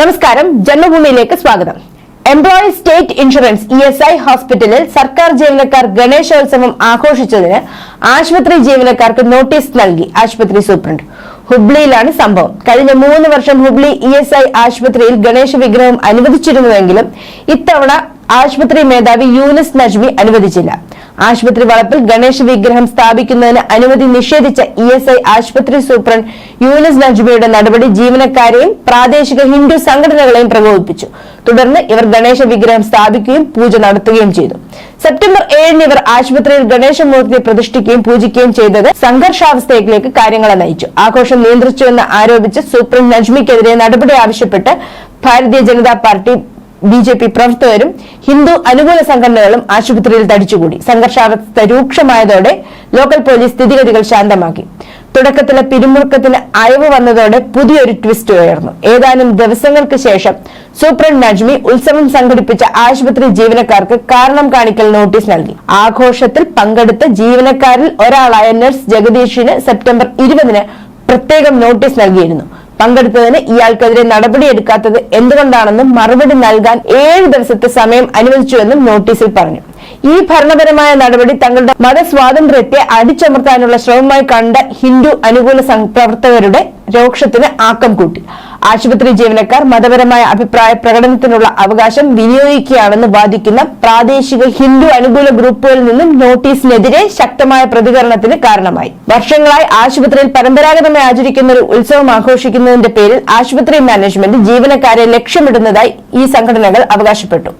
നമസ്കാരം ജന്മഭൂമിയിലേക്ക് സ്വാഗതം. Employees state insurance E S I ഹോസ്പിറ്റലിൽ സർക്കാർ ജീവനക്കാർ ഗണേശോത്സവം ആഘോഷിച്ചതിന് ആശുപത്രി ജീവനക്കാർക്ക് നോട്ടീസ് നൽകി. ആശുപത്രി സൂപ്രണ്ട്. ഹുബ്ലിയിലാണ് സംഭവം. കഴിഞ്ഞ മൂന്ന് വർഷം ഹുബ്ലി ഇ എസ് ഐ ആശുപത്രിയിൽ ഗണേശ വിഗ്രഹം അനുവദിച്ചിരുന്നുവെങ്കിലും ഇത്തവണ ആശുപത്രി മേധാവി യൂനിസ് നജ്മി അനുവദിച്ചില്ല. ആശുപത്രി വളപ്പിൽ ഗണേശ വിഗ്രഹം സ്ഥാപിക്കുന്നതിന് അനുമതി നിഷേധിച്ച ഇ എസ് ഐ ആശുപത്രി സൂപ്രണ്ട് യൂനിസ് നജ്മിയുടെ നടപടി ജീവനക്കാരെയും പ്രാദേശിക ഹിന്ദു സംഘടനകളെയും പ്രകോപിപ്പിച്ചു. തുടർന്ന് ഇവർ ഗണേശ വിഗ്രഹം സ്ഥാപിക്കുകയും പൂജ നടത്തുകയും ചെയ്തു. സെപ്റ്റംബർ ഏഴിന് ഇവർ ആശുപത്രിയിൽ ഗണേശമൂർത്തിയെ പ്രതിഷ്ഠിക്കുകയും പൂജിക്കുകയും ചെയ്തത് സംഘർഷാവസ്ഥയിലേക്ക് കാര്യങ്ങളെ നയിച്ചു. ആഘോഷം നിയന്ത്രിച്ചുവെന്ന് ആരോപിച്ച് സൂപ്രണ്ട് നജ്മിക്കെതിരെ നടപടി ആവശ്യപ്പെട്ട് Bharatiya Janata party B J P പ്രവർത്തകരും ഹിന്ദു അനുകൂല സംഘടനകളും ആശുപത്രിയിൽ തടിച്ചുകൂടി. സംഘർഷാവസ്ഥ രൂക്ഷമായതോടെ ലോക്കൽ പോലീസ് സ്ഥിതിഗതികൾ ശാന്തമാക്കി. തുടക്കത്തിലെ പിരിമുറുക്കത്തിന് അയവ് വന്നതോടെ പുതിയൊരു ട്വിസ്റ്റ് ഉയർന്നു. ഏതാനും ദിവസങ്ങൾക്ക് ശേഷം സൂപ്രണ്ട് നജ്മി ഉത്സവം സംഘടിപ്പിച്ച ആശുപത്രി ജീവനക്കാർക്ക് കാരണം കാണിക്കൽ നോട്ടീസ് നൽകി. ആഘോഷത്തിൽ പങ്കെടുത്ത ജീവനക്കാരിൽ ഒരാളായ നഴ്സ് ജഗദീഷിന് സെപ്റ്റംബർ ഇരുപതിന് പ്രത്യേകം നോട്ടീസ് നൽകിയിരുന്നു. പങ്കെടുത്തതിന് ഇയാൾക്കെതിരെ നടപടിയെടുക്കാത്തത് എന്തുകൊണ്ടാണെന്നും മറുപടി നൽകാൻ ഏഴ് ദിവസത്തെ സമയം അനുവദിച്ചുവെന്നും നോട്ടീസിൽ പറഞ്ഞു. ഈ ഭരണപരമായ നടപടി തങ്ങളുടെ മതസ്വാതന്ത്ര്യത്തെ അടിച്ചമർത്താനുള്ള ശ്രമമായി കണ്ട ഹിന്ദു അനുകൂല പ്രവർത്തകരുടെ രോക്ഷത്തിന് ആക്കം കൂട്ടി. ആശുപത്രി ജീവനക്കാർ മതപരമായ അഭിപ്രായ പ്രകടനത്തിനുള്ള അവകാശം വിനിയോഗിക്കുകയാണെന്ന് വാദിക്കുന്ന പ്രാദേശിക ഹിന്ദു അനുകൂല ഗ്രൂപ്പുകളിൽ നിന്നും നോട്ടീസിനെതിരെ ശക്തമായ പ്രതികരണത്തിന് കാരണമായി. വർഷങ്ങളായി ആശുപത്രിയിൽ പരമ്പരാഗതമായി ആചരിക്കുന്ന ഒരു ഉത്സവം ആഘോഷിക്കുന്നതിന്റെ പേരിൽ ആശുപത്രി മാനേജ്മെന്റ് ജീവനക്കാരെ ലക്ഷ്യമിടുന്നതായി ഈ സംഘടനകൾ അവകാശപ്പെട്ടു.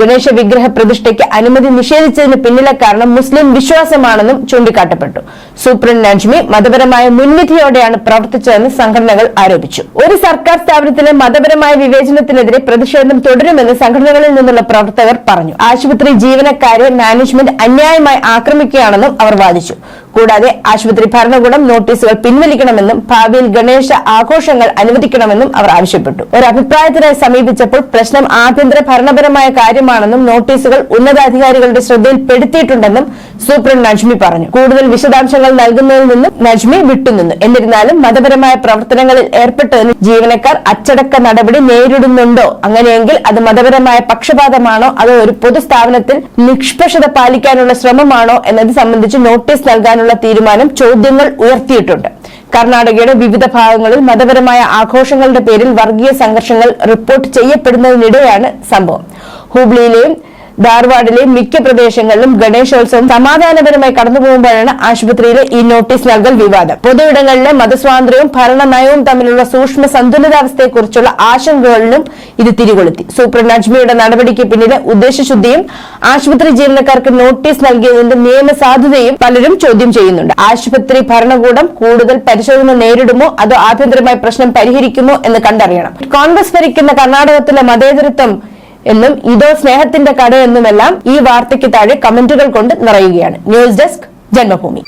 ഗണേശ വിഗ്രഹ പ്രതിഷ്ഠയ്ക്ക് അനുമതി നിഷേധിച്ചതിന് പിന്നിലെ കാരണം മുസ്ലിം വിശ്വാസമാണെന്നും ചൂണ്ടിക്കാട്ടപ്പെട്ടു. സൂപ്രണ്ട് നജ്മി മതപരമായ മുൻവിധിയോടെയാണ് പ്രവർത്തിച്ചതെന്ന് സംഘടനകൾ ആരോപിച്ചു. ഒരു സർക്കാർ സ്ഥാപനത്തിലെ മതപരമായ വിവേചനത്തിനെതിരെ പ്രതിഷേധം തുടരുമെന്ന് സംഘടനകളിൽ നിന്നുള്ള പ്രവർത്തകർ പറഞ്ഞു. ആശുപത്രി ജീവനക്കാരെ മാനേജ്മെന്റ് അന്യായമായി ആക്രമിക്കുകയാണെന്നും അവർ വാദിച്ചു. കൂടാതെ ആശുപത്രി ഭരണകൂടം നോട്ടീസുകൾ പിൻവലിക്കണമെന്നും ഭാവിയിൽ ഗണേശ ആഘോഷങ്ങൾ അനുവദിക്കണമെന്നും അവർ ആവശ്യപ്പെട്ടു. ഒരു അഭിപ്രായത്തിനായി സമീപിച്ചപ്പോൾ പ്രശ്നം ആഭ്യന്തര ഭരണപരമായ കാര്യമാണെന്നും നോട്ടീസുകൾ ഉന്നതാധികാരികളുടെ ശ്രദ്ധയിൽപ്പെടുത്തിയിട്ടുണ്ടെന്നും സൂപ്രണ്ട് നജ്മി പറഞ്ഞു. കൂടുതൽ വിശദാംശങ്ങൾ നൽകുന്നതിൽ നിന്നും നജ്മി വിട്ടുനിന്നു. എന്നിരുന്നാലും മതപരമായ പ്രവർത്തനങ്ങളിൽ ഏർപ്പെട്ടതിന് ജീവനക്കാർ അച്ചടക്ക നടപടി നേരിടുന്നുണ്ടോ? അങ്ങനെയെങ്കിൽ അത് മതപരമായ പക്ഷപാതമാണോ? അതോ ഒരു പൊതുസ്ഥാപനത്തിൽ നിഷ്പക്ഷത പാലിക്കാനുള്ള ശ്രമമാണോ? എന്നത് സംബന്ധിച്ച് നോട്ടീസ് നൽകാനുള്ള തീരുമാനം ചോദ്യങ്ങൾ ഉയർത്തിയിട്ടുണ്ട്. കർണാടകയുടെ വിവിധ ഭാഗങ്ങളിൽ മതപരമായ ആഘോഷങ്ങളുടെ പേരിൽ വർഗീയ സംഘർഷങ്ങൾ റിപ്പോർട്ട് ചെയ്യപ്പെടുന്നതിനിടെയാണ് സംഭവം. ഹൂബ്ലിയിലെയും ധാർവാഡിലെയും മിക്ക പ്രദേശങ്ങളിലും ഗണേശോത്സവം സമാധാനപരമായി കടന്നുപോകുമ്പോഴാണ് ആശുപത്രിയിലെ ഈ നോട്ടീസ് നൽകൽ വിവാദം. പൊതുയിടങ്ങളിലെ മതസ്വാതന്ത്ര്യവും ഭരണ നയവും തമ്മിലുള്ള സൂക്ഷ്മ സന്തുലിതാവസ്ഥയെക്കുറിച്ചുള്ള ആശങ്കകളിലും ഇത് തിരികൊളുത്തി. സൂപ്രണ്ട് നജ്മിയുടെ നടപടിക്ക് പിന്നിലെ ഉദ്ദേശശുദ്ധിയും ആശുപത്രി ജീവനക്കാർക്ക് നോട്ടീസ് നൽകിയതിന്റെ നിയമസാധുതയും പലരും ചോദ്യം ചെയ്യുന്നുണ്ട്. ആശുപത്രി ഭരണകൂടം കൂടുതൽ പരിശോധന നേരിടുമോ? അതോ ആഭ്യന്തരമായി പ്രശ്നം പരിഹരിക്കുമോ എന്ന് കണ്ടറിയണം. കോൺഗ്രസ് ഭരിക്കുന്ന കർണാടകത്തിലെ മതേതരത്വം എന്നും ഇതോ സ്നേഹത്തിന്റെ കട എന്നുമെല്ലാം ഈ വാർത്തയ്ക്ക് താഴെ കമന്റുകൾ കൊണ്ട് നിറയുകയാണ്. News desk Janmabhumi.